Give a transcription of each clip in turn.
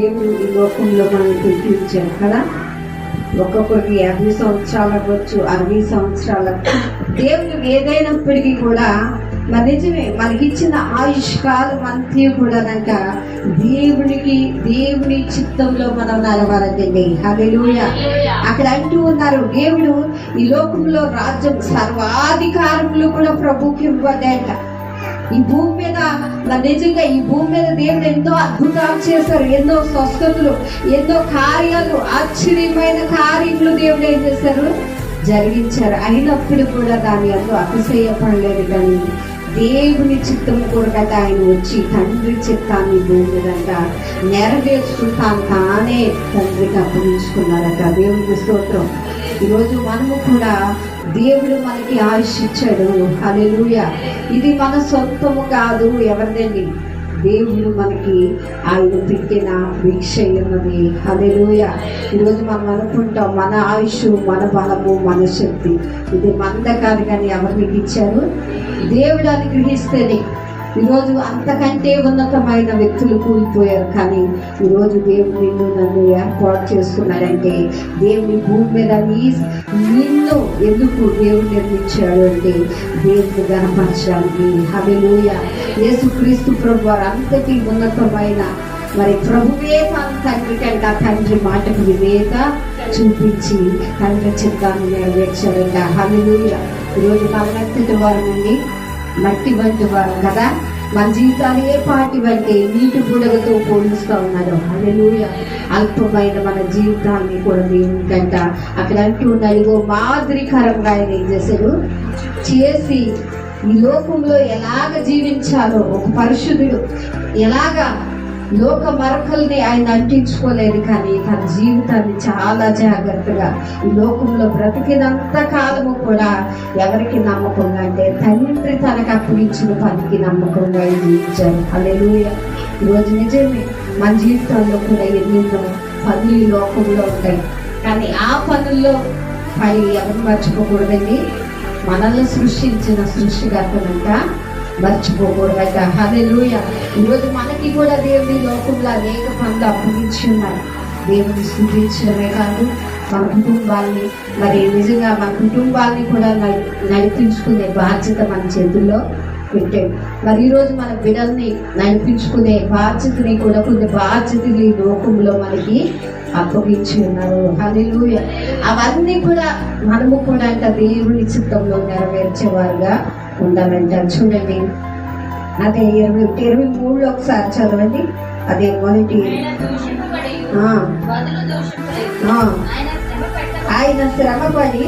దేవుడు ఈ లోకంలో మనం తెప్పించారు కదా? ఒక్కొక్కరికి యాభై సంవత్సరాలు అవ్వచ్చు అరవై సంవత్సరాలు దేవుడు ఏదైనప్పటికీ కూడా మరి నిజమే మనకిచ్చిన ఆయుష్ కాలం అంతే కూడా కనుక దేవునికి దేవుని చిత్తంలో మనం నడవాలండి హల్లెలూయా. అక్కడ అంటూ ఉన్నారు దేవుడు ఈ లోకంలో రాజ్యం సర్వాధికారములు కూడా ప్రభుకి ఇవ్వదంట ఈ భూమి మీద నిజంగా ఈ భూమి మీద దేవుడు ఎంతో అద్భుతాలు చేశారు ఎన్నో స్వస్థతలు ఎన్నో కార్యాలు ఆశ్చర్యమైన కార్యములు దేవుడు ఏం చేశారు? జరిగించారు. అయినప్పుడు కూడా దాని అందు అతిశయపడలేదు కానీ దేవుని చిత్తం కొరకట ఆయన వచ్చి తండ్రి చిత్తాన్ని భూమి మీదంట తానే తండ్రికి అప్పగించుకున్నారట. దేవుని స్తోత్రం. ఈరోజు మనము కూడా దేవుడు మనకి ఆయుష్ ఇచ్చాడు. హల్లెలూయ. ఇది మన సొంతము కాదు ఎవరిదండి? దేవుడు మనకి ఆయన పెట్టిన భిక్ష ఉన్నది హల్లెలూయ. ఈరోజు మనం అనుకుంటాం మన ఆయుష్ మన బలము మన శక్తి. ఇది మంద కాదు కానీ ఎవరికి ఇచ్చారు? దేవుడు అనుగ్రహిస్తేనే. ఈరోజు అంతకంటే ఉన్నతమైన వ్యక్తులు కూలిపోయారు కానీ ఈరోజు దేవుడు నిన్ను నన్ను ఏర్పాటు చేసుకున్నాడంటే దేవుని భూమి మీద నీ నిన్ను ఎందుకు దేవుడు నిర్మించాడు అంటే దేవుడు గణపరచడానికి. హబెలూయ యేసుక్రీస్తు ప్రభు వారు అంతటి ఉన్నతమైన మరి ప్రభువే తన తండ్రి కంట తండ్రి మాటకు వివేక చూపించి తండ్రి చిత్తాన్ని నెరవేర్చాడంట హబెలూయ ఈరోజు మన వారు మట్టి వంటి వారు కదా? మన జీవితాలు ఏ పాటి వంటి నీటి బుడగతో పోలుస్తూ ఉన్నారు? అదే అల్పమైన మన జీవితాన్ని కూడా దేవుని కంట అక్కడ అంటూ ఉన్నాడు. మాదిరికరంగా ఆయన ఏం చేశారు చేసి ఈ లోకంలో ఎలాగ జీవించాలో ఒక పరిశుద్ధుడు ఎలాగా లోక మరకల్ని ఆయన అంటించుకోలేదు కానీ తన జీవితాన్ని చాలా జాగ్రత్తగా లోకంలో బ్రతికినంత కాలము కూడా ఎవరికి నమ్మకంగా అంటే తండ్రి తనకు అప్పగించిన పనికి నమ్మకంగా జీవించారు అలెలుయ ఈరోజు నిజమే మన జీవితంలో కూడా ఎన్నెన్నో పనులు ఈ లోకంలో ఉంటాయి. కానీ ఆ పనుల్లో పై ఎవరు మర్చిపోకూడదండి? మనల్ని సృష్టించిన సృష్టికర్తనంట మర్చిపోకూడదట లూయ ఈరోజు మనకి కూడా దేవుని లోకంలో అనేక పనులు అప్పగించి ఉన్నారు దేవుని స్థుతించడమే కాదు మన కుటుంబాల్ని మరి నిజంగా మన కుటుంబాల్ని కూడా నడిపించుకునే బాధ్యత మన చేతుల్లో పెట్టాడు మరి ఈరోజు మన బిడల్ని నడిపించుకునే బాధ్యతని కూడా కొన్ని బాధ్యతలు ఈ లోకంలో మనకి అప్పగించి ఉన్నారు. హల్లెలూయ. అవన్నీ కూడా మనము కూడా అంట దేవుని చిత్తంలో నెరవేర్చేవారుగా ఉండాలంట చూడండి అదే ఇరవై ఇరవై మూడులో ఒకసారి చదవండి. అదే మొదటి ఆయన శ్రమపడి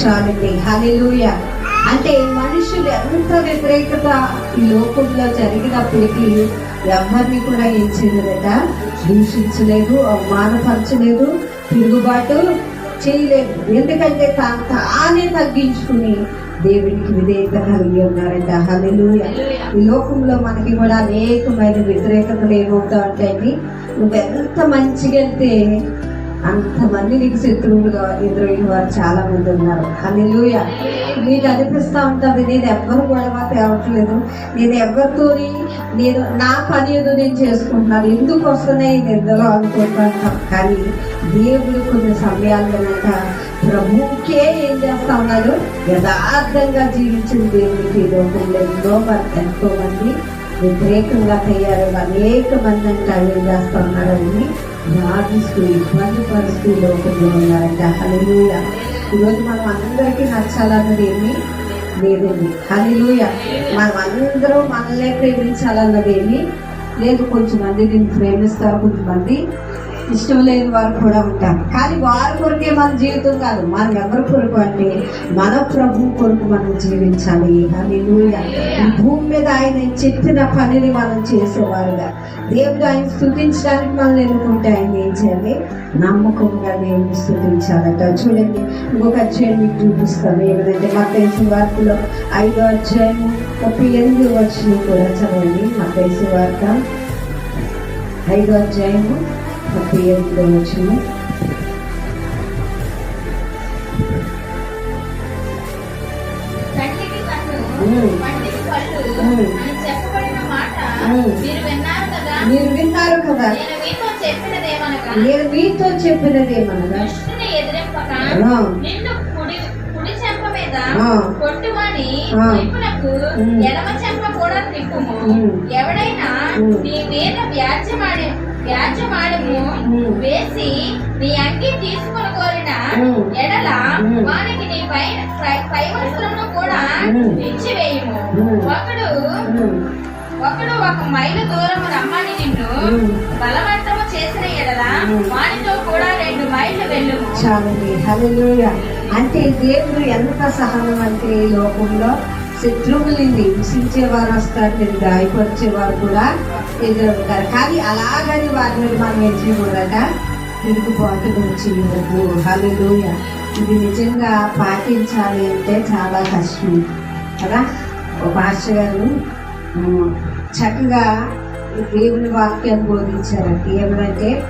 చాలండి. హల్లెలూయ. అంటే మనుషులు ఎంత వ్యతిరేకత ఈ లోకంలో జరిగినప్పటికీ ఎవరిని కూడా ఏం చేయలేదట? దూషించలేదు అవమానపరచలేదు తిరుగుబాటు చేయలేదు. ఎందుకంటే తా- తానే తగ్గించుకుని దేవునికి విధేయత కలిగి ఉన్నారంట హల్లెలూయ. ఈ లోకంలో మనకి కూడా అనేకమైన వ్యతిరేకతలు ఏమవుతా ఉంటాయి నువ్వు ఎంత మంచిగా వెళ్తే అంతమంది నీకు శత్రువులుగా ఎదురైన వారు చాలా మంది ఉన్నారు. హల్లెలూయ. నీకు అనిపిస్తూ ఉంటుంది నేను ఎవ్వరు గొడవ తేవట్లేదు. నేను ఎవరితోని నేను నా పని ఏదో నేను చేసుకుంటున్నాను. ఎందుకు వస్తున్నాయి నిద్రలో అనుకుంటాను కానీ దేవుడు కొన్ని సమయాల్లో కనుక ఏం చేస్తా ఉన్నాడు? యథార్థంగా జీవించిన దేవుడికి ఈ లోకంలో ఎంతో మంది ఎంతో మంది వ్యతిరేకంగా తయారు అనేక మంది అంటే ఏం చేస్తా ఉన్నారని బాధిస్తూ ఇబ్బంది పరుస్తూ లోకంలో ఉన్నారంట హల్లెలూయ ఈరోజు మనం అందరికీ నచ్చాలన్నది ఏమి లేదండి హల్లెలూయ మనం అందరూ మనల్నే ప్రేమించాలన్నది ఏమి లేదు కొంచెమంది దీన్ని ప్రేమిస్తారు కొంతమంది ఇష్టం లేని వారు కూడా ఉంటారు. కానీ వారి కొరకే మన జీవితం కాదు. మనం ఎవరి కొరకు అంటే మన ప్రభు కొరకు మనం జీవించాలి. అని ఈ భూమి మీద ఆయన చెప్పిన పనిని మనం చేసేవారుగా. దేవుడు ఆయన స్థుతించడానికి మనం ఎన్నుకుంటే ఆయన ఏం చేయాలి? నమ్మకంగా దేవుని స్థుతించాలట. చూడండి ఇంకొక అధ్యాయం మీకు చూపిస్తాను. ఏమిటంటే మతేసు వార్తలో ఐదో అధ్యాయం ముప్పై ఎనిమిది వచ్చిన కూడా చదవండి. మతేసు వార్త ఐదో అధ్యాయము ఉమ్. మీరు విన్నారు కదా? నేను మీతో చెప్పినది ఏమనగా. ఎడమ చెంప కూడా తిప్పుము. ఎవడైనా. నీ మీద వ్యాజ్యమాడి వేసి నీ అంగి తీసుకొని కోరిన. ఎడల. వానికి నీ పై పై- వస్త్రమును కూడా. ఇచ్చివేయము. ఒకడు ఒకడు ఒక మైలు దూరము రమ్మని నిన్ను. బలవంతము చేసిన ఎడల. వానితో కూడా రెండు మైళ్ళు వెళ్ళుము చాలండి హల్లెలూయా అంటే దేవుడు ఎంత సహనం అంటే ఈ లోకంలో శత్రువుల్ని హింసించేవారు వస్తారు నేను గాయపరిచేవారు కూడా ఎదురవుతారు కానీ అలాగని వారి మీద మనం ఏం చేయకూడదట. తిరుగుబాటు చేయవద్దు. హల్లెలూయ. ఇది నిజంగా పాటించాలి అంటే చాలా కష్టం. కదా? ఒక గారు చక్కగా దేవుని వాక్యం బోధించారంటే ఏమిటంటే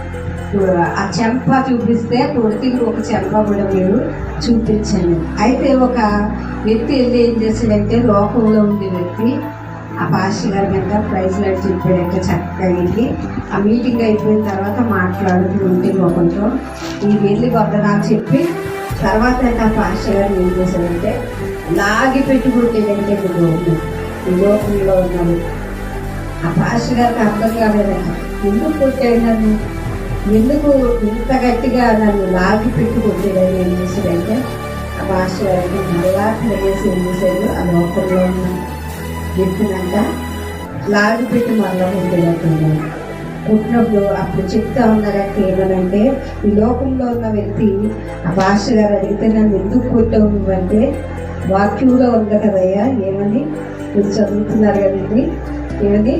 ఆ చెంప చూపిస్తే తొడితికి ఒక చెంప కూడా మీరు చూపించండి. అయితే ఒక వ్యక్తి వెళ్ళి ఏం చేశాడంటే లోకంలో ఉండే వ్యక్తి ఆ పాస్టర్ గారి మీద ప్రైజ్ లైట్ చెప్పాడంటే చక్కగా వెళ్ళి ఆ మీటింగ్ అయిపోయిన తర్వాత మాట్లాడుతూ ఉంటే లోకంతో ఈ వెళ్ళి వందనాలు చెప్పి తర్వాత ఆ పాస్టర్ గారు ఏం చేశారంటే లాగి పెట్టుకుంటేదంటే లోకం ఈ లోకంలో ఉన్నాను ఆ పాస్టర్ గారికి అర్థం కాలేదంట. ఎందుకు కొట్టాడు నన్ను? ఎందుకు ఇంత గట్టిగా నన్ను లాగి పెట్టుకుంటేదని ఏం చేశాడంటే ఆ పాస్టర్ గారికి మళ్ళా ప్లేస్ ఏం చేశాడు? ఆ లోకంలో ఉన్నాను వ్యక్తినంట లాగి పెట్టి మరలా ఉంటుంది పుట్టినప్పుడు అప్పుడు చెప్తా ఉన్నారంటే ఏమనంటే ఈ లోకంలో ఉన్న వ్యక్తి ఆ భాష గారు అడిగితే నన్ను ఎందుకు కొట్టావు నువ్వంటే వాక్యంలో ఉంది కదయ్యా ఏమని? మీరు చదువుతున్నారు కదండి ఏమని?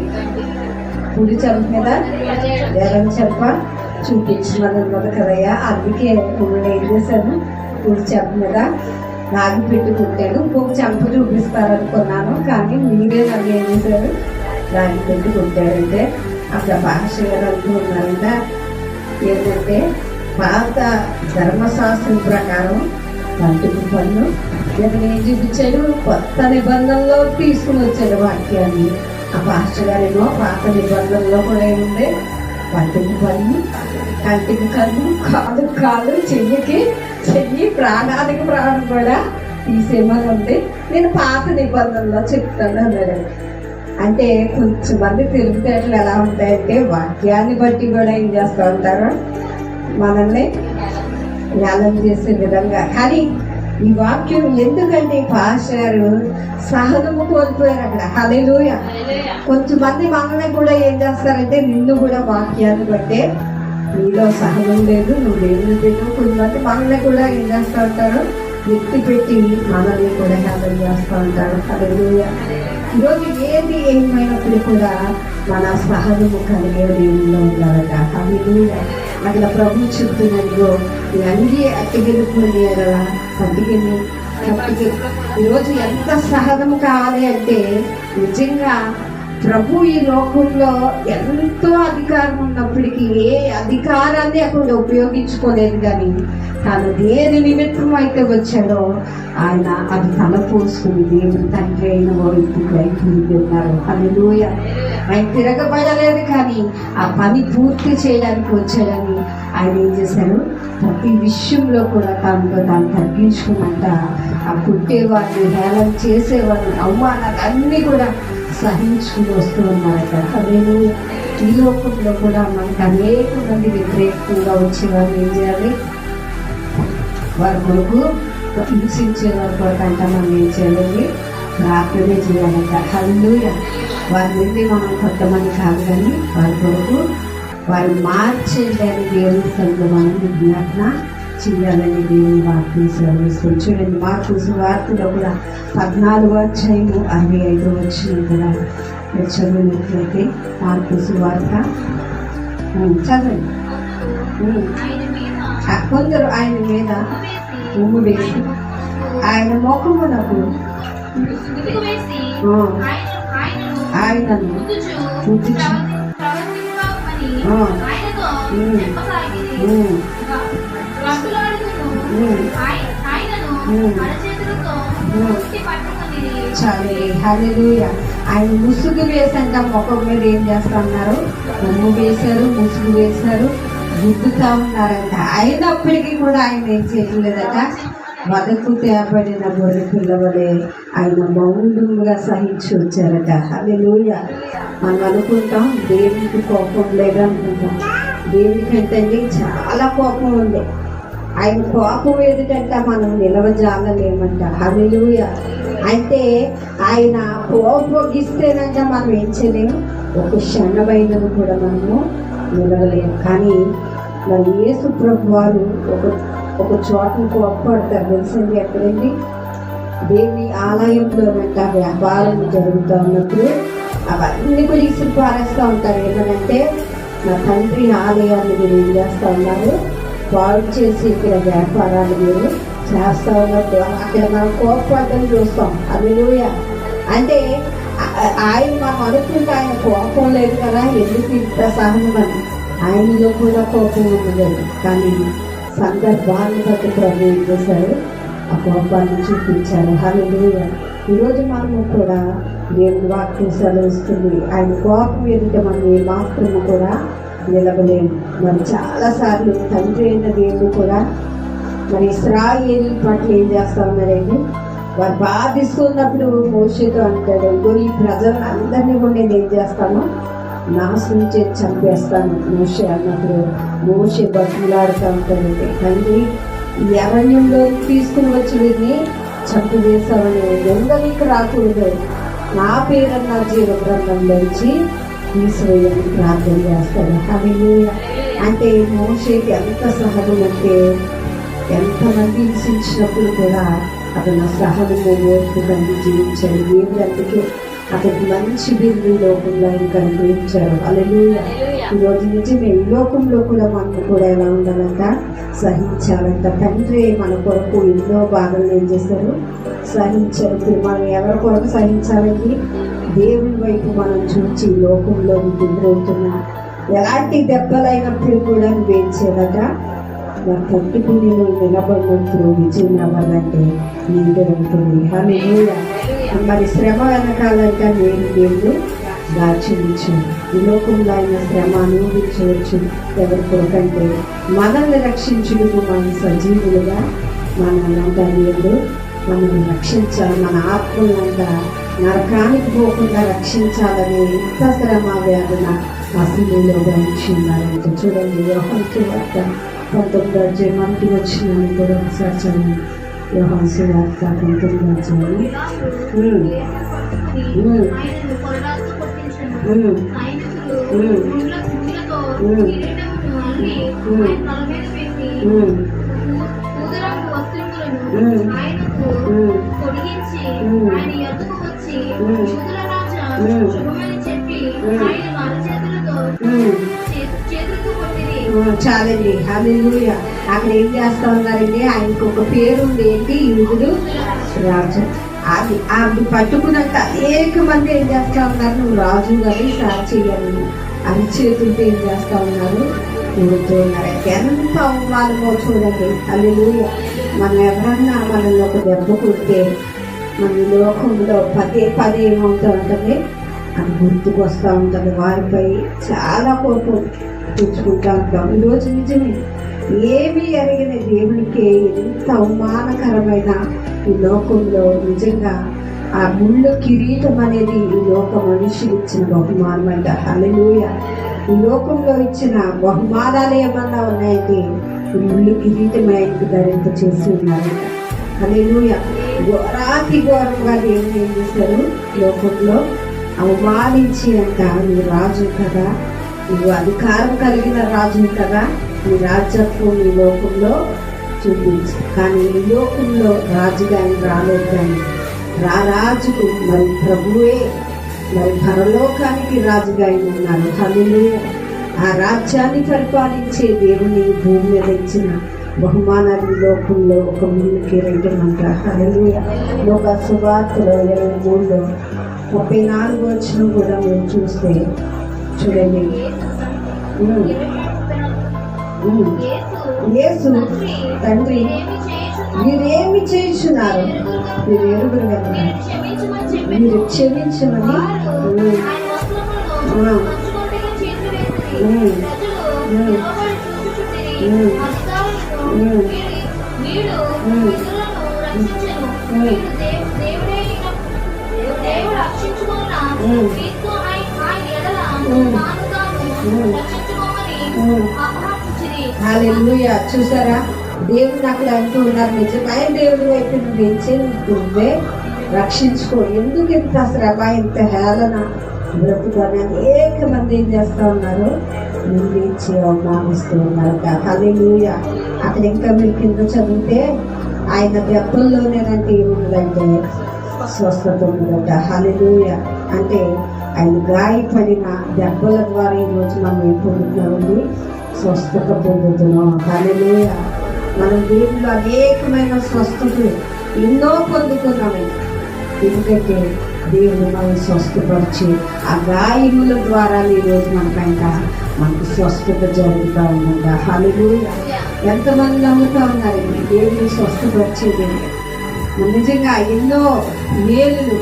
కుడి చెంప మీద ఎడం చెంప చూపించమని ఉన్నది కదయ్యా అందుకే నేను ఏం చేశాను? కుడి చెంప మీద నాకు పెట్టి కుట్టాను ఇంకొక చెంప చూపిస్తారనుకున్నాను. కానీ మీరే నాకు ఏం చేశారు? నాగి పెట్టి కుట్టారంటే అక్కడ భాష అనుకున్నారంట ఏంటంటే పాత ధర్మశాస్త్రం ప్రకారం పంటకు పన్ను ఇతను ఏం చూపించాడు కొత్త నిబంధనలో తీసుకుని వచ్చాడు వాక్యాన్ని. ఆ పాస్టర్ గారేమో పాత నిబంధనలో కూడా ఏముంది పంటకు పన్ను కంటికి కన్ను కాదు కాదు చెయ్యకి చెయ్యి ప్రాణానికి ప్రాణం కూడా తీసేమని ఉంది నేను పాత నిబంధనలో చెప్తాను అన్నాడు. అంటే కొంచెం మంది తెలివితేటలు ఎలా ఉంటాయంటే వాక్యాన్ని బట్టి కూడా ఏం చేస్తూ ఉంటారు? మనల్ని జ్ఞానం చేసే విధంగా. కానీ ఈ వాక్యం ఎందుకంటే గారు సహనము కోల్పోయారు అక్కడ. హల్లెలూయా. కొంతమంది మనల్ని కూడా ఏం చేస్తారంటే నిన్ను కూడా వాక్యాన్ని బట్టే నీలో సహనం లేదు నువ్వు దేవుని పెట్టు కొంతమంది మనల్ని కూడా ఏం చేస్తూ ఉంటారు? ఎత్తి పెట్టి మనల్ని కూడా హ్యాండిల్ చేస్తూ ఉంటారు. అదే ఈరోజు ఏది ఏమైనప్పుడు కూడా మన సహనము కలిగే దేవుల్లో ఉండాలట. అవి అక్కడ ప్రభు చెప్తున్నదిగో నీ అంగి అట్టిగెలుపుని ఎడల అట్టిగెలు ఈరోజు ఎంత సహనము కావాలి అంటే నిజంగా ప్రభు ఈ లోకంలో ఎంతో అధికారం ఉన్నప్పటికీ ఏ అధికారాన్ని అక్కడ ఉపయోగించుకోలేదు కానీ తాను దేని నిమిత్తం అయితే వచ్చాడో ఆయన అది తలపోసుకుని దేవుడు తండ్రి అయిన వైపుకు అయిపోయి ఉన్నారు అది ఆయన తిరగబడలేదు కానీ ఆ పని పూర్తి చేయడానికి వచ్చాడని ఆయన ఏం చేశారు? ప్రతి విషయంలో కూడా తనతో తాను తగ్గించుకున్నట్ట ఆ పుట్టేవాడిని హేళన చేసేవాడిని అవమానాలు అన్నీ కూడా సహించుకుని వస్తూ ఉన్నారట నేను ఈ లోకంలో కూడా మనకు అనేక మంది వ్యతిరేకంగా వచ్చేవారు ఏం చేయాలి? వారి కొరకు హింసించే వారి కొరకు అంట మనం ఏం చేయాలి ప్రార్థనే చేయాలంట. హల్లు వారి నుండి మనం కొంతమంది కాదు కానీ వారి కొరకు వారు మార్చేయడానికి దేవుని సంఘం మనం విజ్ఞాపన చేయాలని దేవుని వాక్యం సెలవిస్తుంది చూడండి మార్పు సువార్తలో కూడా పద్నాలుగు అధ్యాయము అరవై ఐదు వచ్చిన కూడా మీరు చదివినట్లయితే మార్పు సువార్త. చదవండి. ఉమ్. ఆయన మీద ఆ కొందరు ఆయన మీద వేసి ఉమ్ము వేసి ఆయన ముఖమునకు ఆయన ఆయనను ఆయనను ముద్దుచు ముద్దుచు. ఆయన ముసుగు వేసాక ముఖం మీద ఏం చేస్తా ఉన్నారు వేశారు ముసుగు వేశారు గుద్దుతా ఉన్నారంట. అయినప్పటికీ కూడా ఆయన ఏం చేయలేదట. వదకు తేబడిన గొర్రె పిల్లవలే ఆయన మౌనంగా సహించి వచ్చారట. హల్లెలూయా. మనం అనుకుంటాం దేవుడికి కోపం లేదనుకుంటాం. దేవునికి అంటే చాలా కోపం ఉంది. ఆయన కోపం ఎదుటంట మనం నిలవజాలలేమంట. హల్లెలూయ. అంటే ఆయన కోపగిస్తేనంట మనం ఏం చేయలేము. ఒక క్షణమైనను కూడా మనము నిలవలేము. కానీ మరి యేసు ప్రభు వారు ఒక ఒక చోట కోపడతారు. తెలుసండి ఎక్కడండి? దేవుని ఆలయంలోనంట వ్యాపారం జరుగుతూ ఉన్నప్పుడు అవన్నీ కూడా ఇసుకు పారేస్తూ ఉంటారు. ఏమనంటే నా తండ్రి ఆలయాన్ని మీరు ఏం చేస్తూ ఉన్నారు? పాడు చేసి ఇక్కడ వ్యాపారాలు మీరు చేస్తా ఉన్నట్టు అక్కడ మనం కోపపడడం చూస్తాం. అదిలోయ అంటే ఆయన మనం అనుకుంటే ఆయన కోపం లేదు కదా. ఎందుకు ఇంత సహనమని ఆయనలో కూడా కోపం ఉండలేదు కానీ సందర్భాన్ని బట్టి ప్రభు ఏం చేశారు? ఆ కోపాన్ని చూపించారు. హల్లెలూయ. ఈరోజు మనము కూడా దేవుని వాక్యం సెలవిస్తుంది. ఆయన కోపం ఎదుట మనం ఏ మాత్రము కూడా నిలవలేము మరి చాలాసార్లు తండ్రి అయిన దేవుడు కూడా మరి ఇస్రాయేల్ పట్ల ఏం చేస్తా ఉన్నారండి వారు బాధిస్తున్నప్పుడు మోషతో అంటాడు ఈ ప్రజలను అందరినీ కూడా నేను ఏం చేస్తాను? నాశనం చేసి చంపేస్తాను. మోషే అన్నప్పుడు మోషే బతులాడుతూ ఉంటాడండి తండ్రి ఈ అరణ్యంలో తీసుకుని వచ్చి వీరిని చంపివేశామని ఎందరికి రాకూడదు. నా పేరన్న జీవ గ్రంథంలోంచి తీసివేయని ప్రార్థన చేస్తాడు. హల్లెలూయా. అంటే మోషేకి ఎంత సహనం అంటే ఎంతమంది హింసించినప్పుడు కూడా అతను సహనము ఓర్పు కలిగి జీవించాడు. దేవుడు అందుకే అతనికి మంచి బిల్లు లోకంలో ఇంకా అనుభవించారు అలెలుయ ఈరోజు నిజమే ఈ లోకంలో కూడా మనకు కూడా ఎలా ఉండాలంట? సహించాలంట. తండ్రి మన కొరకు ఎన్నో బాధలు ఏం చేశారు సహించారు మనం ఎవరి కొరకు సహించాలండి? దేవుని వైపు మనం చూచి లోకంలో దిగిపోతున్నా ఎలాంటి దెబ్బలైనప్పుడు కూడా వేచేదట నా తట్టుకు తట్టుకుని నిలబడినప్పుడు విజయం అవ్వాలంటే నీదే ఉంటుంది. హల్లెలూయా. మరి శ్రమ వెనకాలంటే నేను దేవుడు దాచించు ఈ లోకంలో ఆయన శ్రమ అనుభవించవచ్చు. ఎవరి కొరకంటే మనల్ని రక్షించుటకు మన సజీవులుగా మన దేవుడు మనల్ని రక్షించాలి. మన ఆత్మలంతా నరకానికి పోకుండా రక్షించాలని ఎంత శ్రమ వేదన అసలులో గ్రహించున్నారంటే చూడండి యోహన్ వార్త పంతొమ్మిది అధ్యాయం మనకి వచ్చిన కూడా ఒకసారి చదివి యోహన్ వార్త పంతొమ్మిది అధ్యాయం ఆయన ఆయనకు వచ్చి రాజా శుభమని చెప్పి ఆయన కొట్టిరి చాలండి. హల్లెలూయ అక్కడ ఏం చేస్తా ఉన్నారండి ఆయనకు ఒక పేరు ఉంది ఏంటి? యుగుడు రాజు. అది ఆమె పట్టుకున్నాక అనేక మంది ఏం చేస్తా ఉన్నారు? నువ్వు రాజు కానీ సాక్షి అని అది చేతులతో ఏం చేస్తా ఉన్నారు? ఊరుతూ ఉన్నారు. ఎంత అవమానమో చూడండి. అల్లు మనం ఎవరన్నా మనల్ని ఒక దెబ్బ కొడితే మన లోకంలో పదే పదే ఏమవుతూ ఉంటుంది అది గుర్తుకు వస్తూ ఉంటుంది వారిపై చాలా కోపం తెచ్చుకుంటా ఉంటాం. ఈరోజు నిజమే ఏమీ ఎరగిన దేవునికి ఎంత అవమానకరమైన ఈ లోకంలో నిజంగా ఆ ముళ్ళు కిరీటం అనేది ఈ లోక మనుషులు ఇచ్చిన బహుమానం అంట. అలెలుయ ఈ లోకంలో ఇచ్చిన బహుమానాలు ఏమన్నా ఉన్నాయంటే ముళ్ళు కిరీటం ఆయనకు ధరింప చేసి ఉన్నారంట ఘోరాతి ఘోరంగా దేవుడు ఏం చేశారు లోకంలో అవమానించి అంట నువ్వు రాజు కదా. నువ్వు అధికారం కలిగిన రాజు కదా. నీ రాజ్యత్వం మీ లోకంలో చూపించు. కానీ ఈ లోకంలో రాజుగా ఆయన రాలేదు కానీ రా రాజుకు మరి ప్రభువే మరి పరలోకానికి రాజుగా ఆయన ఉన్నారు తల్లి ఆ రాజ్యాన్ని పరిపాలించే దేవుని భూమి మీద ఇచ్చిన బహుమానాలు లోకంలో ఒక ముందుకి రెండు అంట హల్లెలూయా. లోక సువార్తలో ఇరవై మూడులో ముప్పై నాలుగు వచ్చిన కూడా మీరు చూస్తే చూడండి. ఉమ్, ఉమ్. యేసు తండ్రి ఏమి చేయుచున్నావు? మీరేమి చేస్తున్నారు మీరు ఎరుగురు కదా నేను క్షమించి మీరు క్షమించమని వారు ఉమ్, ఆయన వీడు ఇతరులను దేవుడే దేవుడు రక్షించుకున్న వీరితో ఆయన ఎడల తాను తాను రక్షించుకోమని చూసారా? దేవుడు అక్కడ అంటూ ఉన్నారు. నిజమైన దేవుడు వైపు నువ్వు ఇచ్చే నువ్వే రక్షించుకో. ఎందుకు ఇంత శ్రమ ఇంత హేళన? బ్రతుకొని అనేక మంది ఏం చేస్తూ ఉన్నారు? నిందించి అవమానిస్తూ ఉన్నారు. హల్లెలూయా. అక్కడ ఇంకా మీరు కింద చదివితే ఆయన దెబ్బల్లోనేనంటే ఏముందంటే స్వస్థత ఉందట హల్లెలూయ. అంటే ఆయన గాయపడిన దెబ్బల ద్వారా ఈరోజు మనం ఏం పొందుతున్నామండి స్వస్థత పొందుతున్నాం. హల్లెలూయ. మనం దేవుళ్ళు అనేకమైన స్వస్థతలు ఎన్నో పొందుతున్నామండి ఎందుకంటే దేవుడు మనం స్వస్థపరిచి ఆ గాయముల ద్వారా ఈరోజు మనకంట మనకు స్వస్థత జరుగుతూ ఉందంట. హల్లెలూయ. ఎంతమంది నమ్ముతా ఉన్నారు? దేవుడు స్వస్థపరిచేది నిజంగా ఎన్నో మేలులు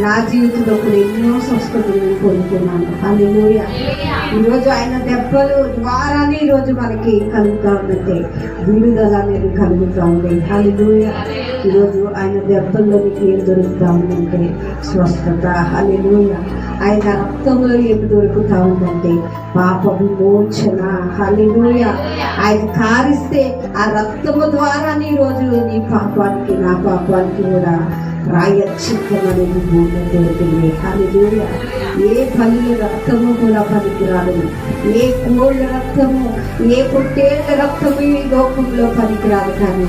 నా జీవితంలో కూడా ఎన్నో స్వస్థతలు పొందుతున్నాను అందులో ఈరోజు ఆయన దెబ్బలు ద్వారానే ఈరోజు మనకి కలుగుతా ఉందంటే విడుదల అనేది కలుగుతూ ఉంది హలిదూయ ఈరోజు ఆయన దెబ్బల్లో మీకు ఏం దొరుకుతా ఉందంటే స్వస్థత. హలిదూయ ఆయన రక్తంలో ఏమి దొరుకుతా ఉందంటే పాప విమోచన హలిదూయ ఆయన కారిస్తే ఆ రక్తము ద్వారానే ఈరోజు నీ పాపానికి నా పాపానికి కూడా ప్రాయశ్చిత్తం అనేది భూమి దొరికింది హల్లెలూయా. ఏ పల్లి రక్తము కూడా పనికిరాదు. ఏ కోళ్ళ రక్తము ఏ పొట్టేళ్ళ రక్తము ఈ లోకంలో పనికిరాదు కానీ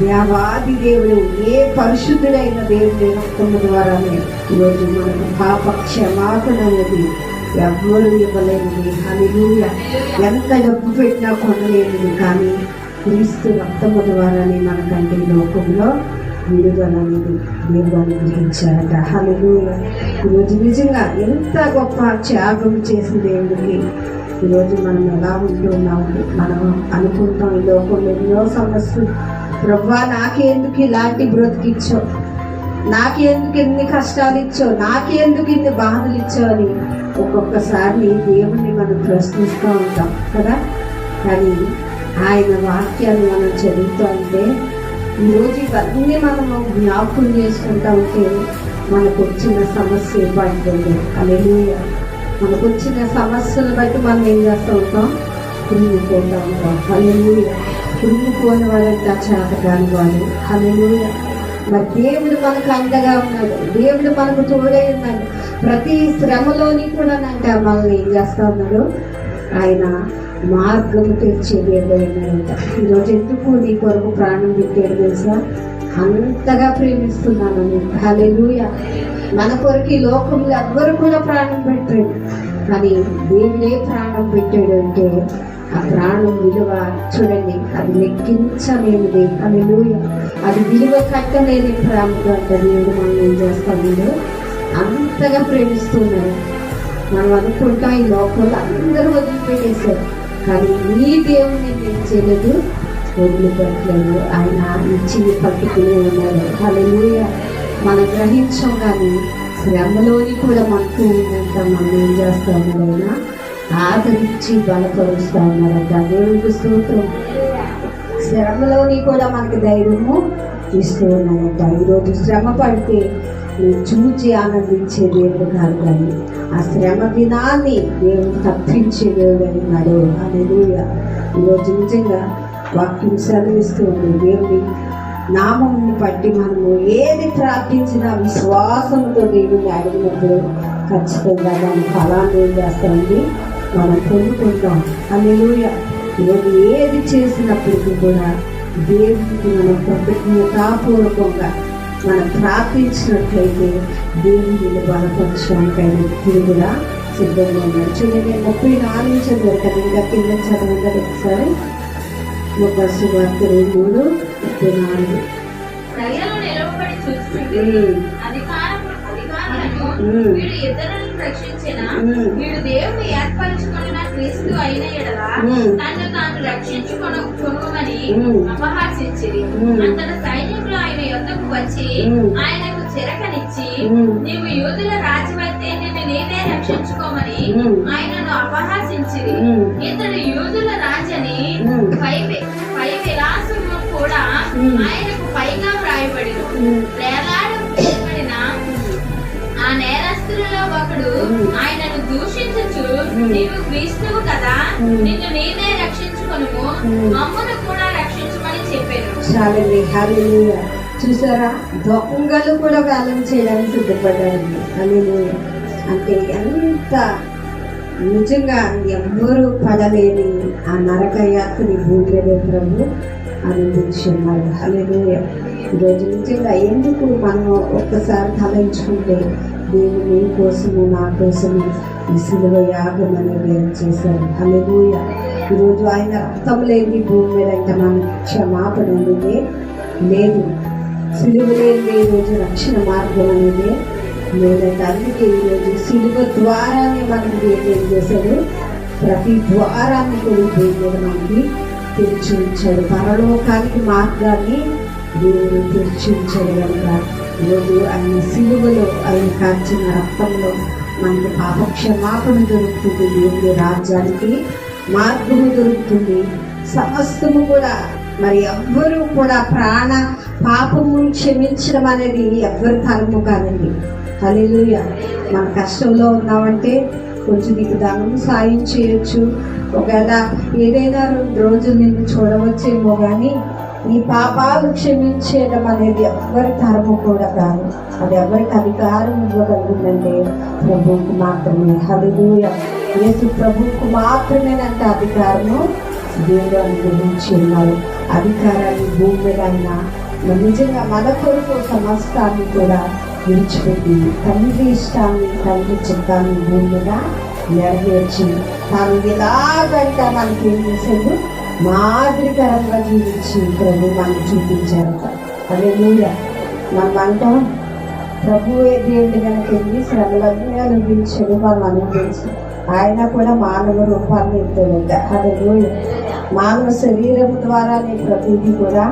దేవాది దేవుడు ఏ పరిశుద్ధుడైన దేవుడి రక్తము ద్వారానే ఈరోజు మనకు పాప క్షమాపణ అనేది ఎవ్వరు ఇవ్వలేనిది. హల్లెలూయా. ఎంత డబ్బు పెట్టినా కొనలేనిది కానీ క్రీస్తు రక్తము ద్వారానే మనకంటే లోకంలో లోకంలో విడుదల అనేది దేవుడు అనుగ్రహించారట హల్లెలూయా. ఈరోజు నిజంగా ఎంత గొప్ప త్యాగం చేసిన దేవుడికి ఈరోజు మనం ఎలా ఉంటున్నాము మనం అనుకుంటాం ఈ లోకంలో ఎన్నో సమస్యలు. ప్రభా నాకెందుకు ఇలాంటి బ్రతికిచ్చో నాకెందుకు ఎన్ని కష్టాలు ఇచ్చో నాకెందుకు ఇన్ని బాధలు ఇచ్చో అని ఒక్కొక్కసారి దేవుణ్ణి మనం ప్రశ్నిస్తూ ఉంటాం కదా? కానీ ఆయన వాక్యాన్ని మనం చదువుతూ ఉంటే ఈరోజు ఇవన్నీ మనము జ్ఞాపకం చేసుకుంటా ఉంటే మనకు వచ్చిన సమస్య పడుతుంది అలెలుయ మనకు వచ్చిన సమస్యలు బట్టి మనం ఏం చేస్తూ ఉంటాం? కృంగిపోతూ ఉంటాం. అలెలుయ కృంగిపోయిన వారంతా చేత కాని వాడు అలెలుయ మరి దేవుడు మనకు అండగా ఉన్నాడు. దేవుడు మనకు తోడై ఉన్నాడు. ప్రతి శ్రమలోని కూడా నంట మనల్ని ఏం చేస్తూ ఉన్నాడు? ఆయన మార్గం తెచ్చే దేవుడైనాడంట ఈరోజు ఎందుకు నీ కొరకు ప్రాణం పెట్టాడు తెలుసా? అంతగా ప్రేమిస్తున్నాను నేను. హల్లెలూయా. మన కొరకు ఈ లోకంలో ఎవ్వరు కూడా ప్రాణం పెట్టాడు కానీ దేవుడే ప్రాణం పెట్టాడు అంటే ఆ ప్రాణం విలువ చూడండి అది లెక్కించలేనిది. లూయ అది విలువ కట్టలేని ప్రాణం అంటే దేవుడు మనం ఏం చేస్తాం? అంతగా ప్రేమిస్తున్నాడు మనం అనుకుంటాం ఈ లోకంలో అందరూ వదిలిపెట్టేశారు. కానీ నీ దేవుని ఏం చేయలేదు వదిలిపెట్టలేదు ఆయన ఇచ్చి పట్టుకుని ఉన్నారు. వాళ్ళు మనం గ్రహించాం కానీ శ్రమలోని కూడా మనకు ఉందంట మనం ఏం చేస్తాము అయినా ఆదరించి బలపరుస్తా ఉన్నారంట దేవుడికి సూత్రం శ్రమలోని కూడా మనకు ధైర్యము ఇస్తూ ఉన్నారంట ఈరోజు శ్రమ పడితే నువ్వు చూచి ఆనందించే దేవుడు కాదు కానీ ఆ శ్రమ దినాన్ని దేవుడు తప్పించే దేవుడు అని ఉన్నాడు. హల్లెలూయా. ఈరోజు నిజంగా వాక్యం సెలవిస్తూ ఉంది. దేవుడి నామంని బట్టి మనము ఏది ప్రార్థించినా విశ్వాసంతో దేవుడిని అడిగినప్పుడు ఖచ్చితంగా దాని ఫలాన్ని ఏం చేస్తామండి. మనం పొందుకుంటాం. హల్లెలూయా. ఏది ఏది చేసినప్పటికీ కూడా దేవుడికి మనం కృతజ్ఞతాపూర్వకంగా మనం ప్రార్థించినట్లయితే దేవుడిని బలపరచడానికి ఎప్పుడు కూడా సిద్ధంగా ఉన్నాడు చూడండి ముప్పై నాలుగు చదివారు ఇంకా కింద చదవండి ఒకసారి ఒక సువార్త మూడు ముప్పై నాలుగు. వీడు ఇతరులను రక్షించిన ఉమ్. వీడు దేవుడు ఏర్పరచుకున్న క్రీస్తు అయిన ఎడల. తను తాను. అంతట వచ్చి. ఆయనకు చిరకనిచ్చి. నీవు యూదుల రాజువైతే నిన్ను నేనే రక్షించుకోమని. ఆయనను అపహాసించిరి ఉమ్. ఇతడు యూదుల రాజని. పై పై విలాసము కూడా. ఆయనకు పైగా వ్రాయబడి. వేలాడబడిన ఆ నేరస్తులలో ఒకడు. ఆయనను దూషించుచు ఉమ్. నీవు క్రీస్తువు కదా. నిన్ను నేనే రక్షించుకొను ఉమ్. మమ్మను కూడా రక్షించమని చెప్పాను చూసారా? దొంగలు కూడా వేలం చేయడానికి సిద్ధపడ్డారండి అని అంటే ఎంత నిజంగా ఎవ్వరూ పడలేని ఆ నరక యాత్రని భూమి మీద ప్రభు అనుభవించున్నారు. ఈరోజు నిజంగా ఎందుకు మనం ఒక్కసారి తలంచుకుంటే దేవుడు నీ కోసము నా కోసము ఈ సిలువ యాగం అనేది ఏం చేశారు హల్లెలూయా. ఈరోజు ఆయన రక్తం లేని భూమి మీద ఇంకా మనకి క్షమాపణ లేదు. సిలువ లేని ఈరోజు రక్షణ మార్గం అనేది లేదంటే అందుకే ఈరోజు సిలువ ద్వారానే మనకి దేవుడు ఏం చేశాడు ప్రతి ద్వారాన్ని కూడా దేవుడు మనకి తెరిచి ఉంచాడు పరలోకానికి మార్గాన్ని దేవుడు తెరిచి ఉంచాడు కనుక ఈరోజు ఆయన సిలువలో ఆయన కాల్చిన రక్తంలో మనకి పాపక్షమాపణ దొరుకుతుంది. దేవుడి రాజ్యానికి మార్గము దొరుకుతుంది. సమస్తము కూడా మరి ఎవ్వరూ కూడా ప్రాణ పాపము క్షమించడం అనేది ఎవరి తరము కాదండి. హల్లెలూయ. మన కష్టంలో ఉన్నామంటే కొంచెం నీకు ధనం సాయం చేయొచ్చు. ఒకవేళ ఏదైనా రెండు రోజులు నిన్ను చూడవచ్చేమో కానీ నీ పాపాలు క్షమించడం అనేది ఎవ్వరి తరము కూడా కాదు. అది ఎవరికి అధికారం ఇవ్వగలుగుతుందంటే ప్రభువుకు మాత్రమే. హల్లెలూయ. యేసు ప్రభువుకు మాత్రమేనంత అధికారము దేవుడు అనుగ్రహించి ఉన్నారు. అధికారాన్ని భూమి మీద నిజంగా మన కొరకు సమస్తాన్ని కూడా విడిచిపెట్టి తండ్రి ఇష్టాన్ని తండ్రి చిత్తాన్ని భూమిగా నెరవేర్చి తాను ఎలాగంటే మనకి ఏం చేశాడు? మాదిరికరంగా జీవించి ప్రభు మనకు చూపించారు అదే మనం అంటాం ప్రభువే దేవుడి కనుక ఎన్ని శ్రమలన్నీ అనుభవించాడు మనం అనుభవించి. ఆయన కూడా మానవ రూపాన్ని ఎత్తాడు అదే మానవ శరీరం ద్వారానే ప్రతిదీ కూడా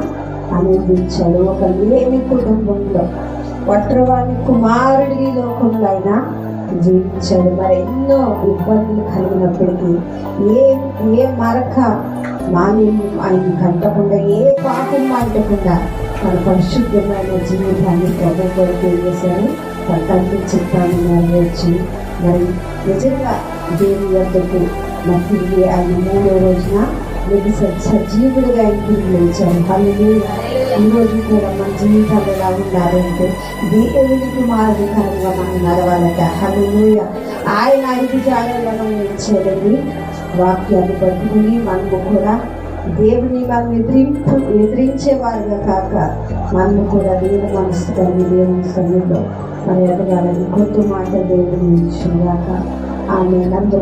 అనుభవించాడు ఒక లేని కుటుంబంలో. ఒట్రవాణి కుమారుడి లోకంలో అయినా జీవించాడు మరి ఎన్నో ఇబ్బందులు కలిగినప్పటికీ ఏ ఏ మరక మాలిన్యం ఆయన కంటకుండా ఏ పాపం మాటకుండా మన పరిశుద్ధమైన జీవితాన్ని ప్రభు కొరకు ఏం చేశారు తన తండ్రి చిత్తాన్ని నెరవేర్చి. మరి నిజంగా దేవుని వద్దకు మరి తిరిగి ఆయన మూడో రోజున లెగిస సజీవుడిగా ఇంటికి లేచారు హల్లు ఈ కూడా మన జీవితాలు ఎలా ఉన్నారంటే దేవునికి మార్గకరంగా మనం నడవాలట హల్లు ఆయన ఐదు జాగాలను ఇచ్చేదండి వాక్యాన్ని పట్టుకుని మనము కూడా దేవుని మనం ఎదిరింపు ఎదిరించే వారిగా కాక మనము కూడా దేవుని మనసు కలిగి దేవుని సమయంలో మరి ఎదగాలని కొత్త మాట దేవుని ఇచ్చిందాక ఆమె అందరూ